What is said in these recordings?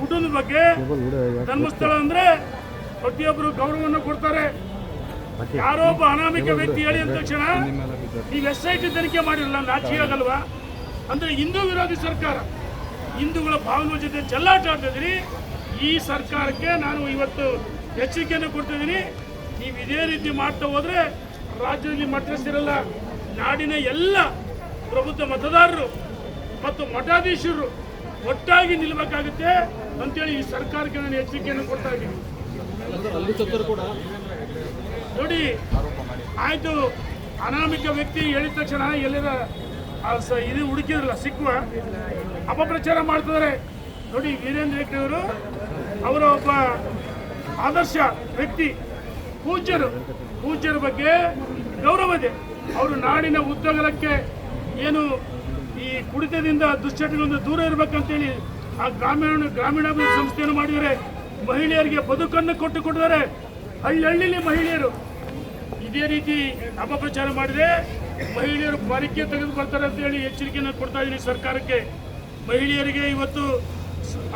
ಕುಟುಂಬದ ಬಗ್ಗೆ ಧರ್ಮಸ್ಥಳ ಅಂದ್ರೆ ಪ್ರತಿಯೊಬ್ಬರು ಗೌರವವನ್ನು ಕೊಡ್ತಾರೆ. ಯಾರೋ ಒಬ್ಬ ಅನಾಮಿಕ ವ್ಯಕ್ತಿ ಹೇಳಿ ಅಂದ ತಕ್ಷಣ ನೀವು ಎಸ್ ಐ ಟಿ ತನಿಖೆ ಮಾಡಿರಲ್ಲ ನಾಚಿಕೆ ಆಗಲ್ವಾ? ಅಂದ್ರೆ ಹಿಂದೂ ವಿರೋಧಿ ಸರ್ಕಾರ, ಹಿಂದೂಗಳ ಭಾವನೆ ಜೊತೆ ಚೆಲ್ಲಾಟ ಆಡ್ತಿದ್ರಿ. ಈ ಸರ್ಕಾರಕ್ಕೆ ನಾನು ಇವತ್ತು ಎಚ್ಚರಿಕೆಯನ್ನು ಕೊಡ್ತಿದ್ದೀನಿ ನೀವು ಇದೇ ರೀತಿ ಮಾಡ್ತಾ ಹೋದ್ರೆ ರಾಜ್ಯದಲ್ಲಿ ಮಠಸ್ಥಿರಲ್ಲ ನಾಡಿನ ಎಲ್ಲ ಪ್ರಬುದ್ಧ ಮತದಾರರು ಮತ್ತು ಮಠಾಧೀಶರು ಒಟ್ಟಾಗಿ ನಿಲ್ಲಬೇಕಾಗುತ್ತೆ ಅಂತೇಳಿ ಈ ಸರ್ಕಾರಕ್ಕೆ ನಾನು ಎಚ್ಚರಿಕೆಯನ್ನು ಕೊಡ್ತಾ ಇದ್ದೀನಿ. ನೋಡಿ, ಆಯಿತು, ಅನಾಮಿಕ ವ್ಯಕ್ತಿ ಹೇಳಿದ ತಕ್ಷಣ ಎಲ್ಲಿರ ಇದು ಹುಡುಕಿದ್ರಲ್ಲ, ಸಿಕ್ಕುವ? ಅಪಪ್ರಚಾರ ಮಾಡ್ತಿದ್ದಾರೆ. ನೋಡಿ, ವೀರೇಂದ್ರ ಹೆಗ್ಡೆ ಅವರು, ಅವರ ಒಬ್ಬ ಆದರ್ಶ ವ್ಯಕ್ತಿ, ಪೂಜ್ಯರು. ಪೂಜ್ಯರ ಬಗ್ಗೆ ಗೌರವ ಇದೆ. ಅವರು ನಾಡಿನ ಉದ್ಯೋಗಕ್ಕೆ ಏನು ಈ ಕುಡಿತದಿಂದ ದುಶ್ಚಟಗಳಿಂದ ದೂರ ಇರಬೇಕಂತೇಳಿ ಆ ಗ್ರಾಮೀಣ, ಗ್ರಾಮೀಣಾಭಿವೃದ್ಧಿ ಸಂಸ್ಥೆಯನ್ನು ಮಾಡಿದರೆ ಮಹಿಳೆಯರಿಗೆ ಬದುಕನ್ನು ಕೊಟ್ಟು ಕೊಟ್ಟಿದ್ದಾರೆ. ಹಳ್ಳಿ ಮಹಿಳೆಯರು. ಇದೇ ರೀತಿ ಅಪಪ್ರಚಾರ ಮಾಡಿದರೆ ಮಹಿಳೆಯರು ಪಾಲಿಕೆ ತೆಗೆದುಕೊಳ್ತಾರೆ ಅಂತ ಹೇಳಿ ಎಚ್ಚರಿಕೆಯನ್ನು ಕೊಡ್ತಾ ಇದ್ದೀನಿ ಸರ್ಕಾರಕ್ಕೆ. ಮಹಿಳೆಯರಿಗೆ ಇವತ್ತು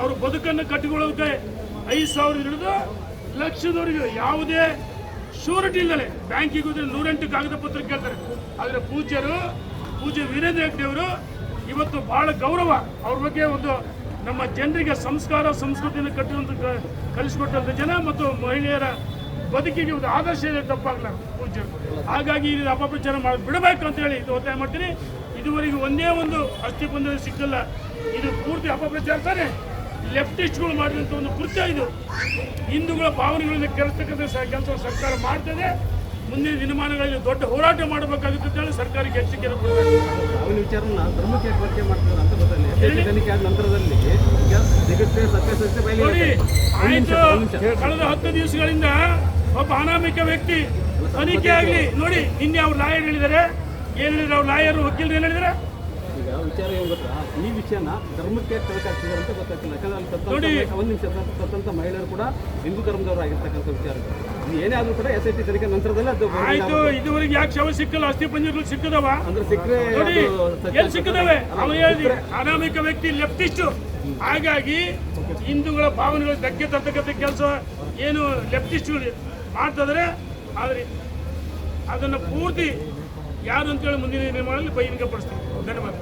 ಅವರು ಬದುಕನ್ನು ಕಟ್ಟಿಕೊಳ್ಳೋಕೆ ಐದು ಸಾವಿರ ಹಿಡಿದು ಲಕ್ಷದವರೆಗೂ ಯಾವುದೇ ಶೂರಿಟಿ ಇಲ್ಲದೆ ಬ್ಯಾಂಕಿಗೆ ಹೋದ್ರೆ ನೂರೆಂಟು ಕಾಗದ ಪತ್ರ ಕೇಳ್ತಾರೆ. ಆದರೆ ಪೂಜ್ಯರು, ಪೂಜ್ಯ ವೀರೇಂದ್ರ ಹೆಗ್ಡೆ ಅವರು ಇವತ್ತು ಬಹಳ ಗೌರವ ಅವ್ರ ಬಗ್ಗೆ ಒಂದು ನಮ್ಮ ಜನರಿಗೆ ಸಂಸ್ಕಾರ, ಸಂಸ್ಕೃತಿಯನ್ನು ಕಟ್ಟುವಂಥ ಕ- ಕಲಿಸಿಕೊಟ್ಟಂತ ಜನ ಮತ್ತು ಮಹಿಳೆಯರ ಬದುಕಿಗೆ ಒಂದು ಆದರ್ಶ ಇದೆ ತಪ್ಪಾಗಲ್ಲ ಪೂಜ್ಯ. ಹಾಗಾಗಿ ಇಲ್ಲಿ ಅಪಪ್ರಚಾರ ಮಾಡಿ, ಬಿಡಬೇಕು ಅಂತ ಹೇಳಿ ಇದು ಒತ್ತಾಯ ಮಾಡ್ತೀನಿ. ಇದುವರೆಗೆ ಒಂದೇ ಒಂದು ಅಸ್ಥಿ ಬಂದರೆ ಸಿಕ್ಕಲ್ಲ. ಇದು ಪೂರ್ತಿ ಅಪಪ್ರಚಾರ ತಾನೆ? ಲೆಫ್ಟಿಸ್ಟ್ಗಳು ಮಾಡಿದಂಥ ಒಂದು ಕೃತ್ಯ ಇದು. ಹಿಂದೂಗಳ ಭಾವನೆಗಳನ್ನು ಕೆರೆತಕ್ಕಂಥ ಕೆಲಸ ಸರ್ಕಾರ ಮಾಡ್ತದೆ. ಮುಂದಿನ ದಿನಮಾನಗಳಲ್ಲಿ ದೊಡ್ಡ ಹೋರಾಟ ಮಾಡಬೇಕಾಗುತ್ತೆ ಅಂತ ಹೇಳಿ ಸರ್ಕಾರಕ್ಕೆ ಎಚ್ಚರಿಕೆ ಅವನ ವಿಚಾರನ ಧರ್ಮಕ್ಕೆ ಬಳಕೆ ಮಾಡ್ತಾರೆ ಅಂತ ಗೊತ್ತಿಲ್ಲ. ನಂತರದಲ್ಲಿ ಜಗತ್ತಿನ ಸತ್ಯಾಸತ್ಯ ನೋಡಿ ಆಯ್ತು. ಕಳೆದ ಹತ್ತು ದಿವಸಗಳಿಂದ ಒಬ್ಬ ಅನಾಮಿಕ ವ್ಯಕ್ತಿ ತನಿಖೆ ಆಗಲಿ. ನೋಡಿ ನಿನ್ನೆ ಅವ್ರು ಲಾಯರ್ ಹೇಳಿದ್ದಾರೆ. ಏನ್ ಹೇಳಿದ್ರು? ಅವ್ರು ಲಾಯರ್ ವಕೀಲರು ಏನು ಹೇಳಿದ್ದಾರೆ? ಈಗ ವಿಚಾರ ಏನು ಗೊತ್ತಾ? ಈ ವಿಷಯನ ಧರ್ಮಕ್ಕೆ ತಳಕ ಆಗ್ತಿದ್ದಾರೆ ಅಂತ ಗೊತ್ತಾಗ್ತಿಲ್ಲ. ಯಾಕಂದ್ರೆ ಅಲ್ಲಿ ನೋಡಿ. ಒಂದು ನಿಮಿಷ ಸತ್ತಂತ ಮಹಿಳೆಯರು ಕೂಡ ಹಿಂದೂ ಕರ್ಮದವರು ಆಗಿರ್ತಕ್ಕಂಥ ವಿಚಾರ ಏನೇ ಆದರೂ ಕೂಡ ಎಸ್ ಐ ಟಿ ತನಿಖೆ ನಂತರದಲ್ಲಿ ಅದು ಆಯ್ತು ಇದುವರೆಗೆ ಯಾಕೆ ಶವ ಸಿಕ್ಕಲ್ಲ? ಅಸ್ಥಿ ಪಂಜರಗಳು ಸಿಕ್ಕದವ? ಅಂದ್ರೆ ಸಿಕ್ಕರೆ ಎಲ್ಲಿ ಸಿಕ್ಕದವೆ? ಅನಾಮಿಕ ವ್ಯಕ್ತಿ ಲೆಫ್ಟಿಸ್ಟ್ ಹಾಗಾಗಿ ಹಿಂದೂಗಳ ಭಾವನೆಗಳು ಧಕ್ಕೆ ತರ್ತಕ್ಕಂಥ ಕೆಲಸ ಏನು ಲೆಫ್ಟಿಸ್ಟ್ ಮಾಡ್ತದ್ರೆ ಆದ್ರೆ ಅದನ್ನು ಪೂರ್ತಿ ಯಾರು ಅಂತೇಳಿ ಮುಂದಿನ ನಿರ್ಮಾಣದಲ್ಲಿ ಬಹಿರಂಗಪಡಿಸ್ತೀವಿ ಧನ್ಯವಾದ.